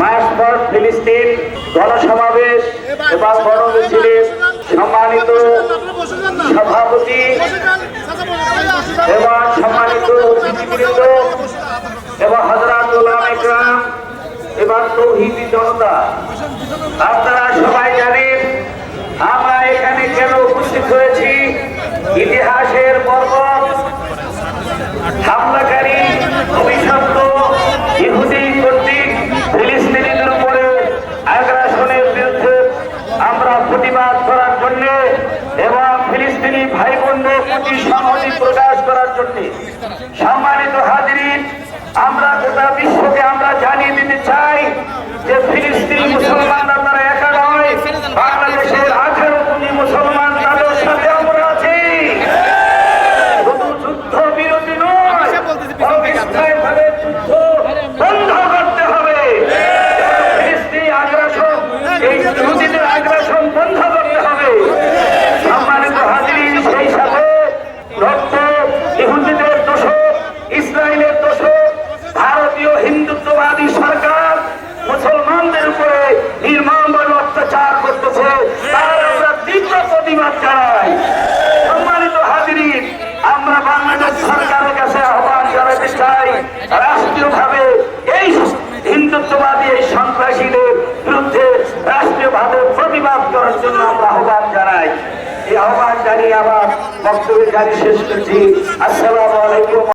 মাস for ফিলিস্তিন গণসমাবেশ এবং গণমিছিলের সম্মানিত সভাপতি এবং সম্মানিত অতিথিবৃন্দ এবং হজরত উলামা ইকরাম এবং তৌহিদি জনতা আপনারা সবাই জানেন আমরা এখানে কেন উপস্থিত হয়েছি? ইতিহাসের জন্য এবং ফিলিস্তিনি ভাই বোনদের প্রতি সংহতি প্রকাশ করার জন্য। সম্মানিত হাজির আমরা গোটা বিশ্বকে করতেছে তার আমরা তীব্র প্রতিবাদ সম্মানিত আমরা বাংলাদেশ সরকারের কাছে আহ্বান চাই এই হিন্দুত্ববাদী, এই সন্ত্রাসীদের বিরুদ্ধে রাষ্ট্রীয়ভাবে প্রতিবাদ করার জন্য আমরা আহ্বান জানাই। এই আহ্বান জানিয়ে আবার বক্তব্য জারি শেষ করছি। আসসালামু আলাইকুম।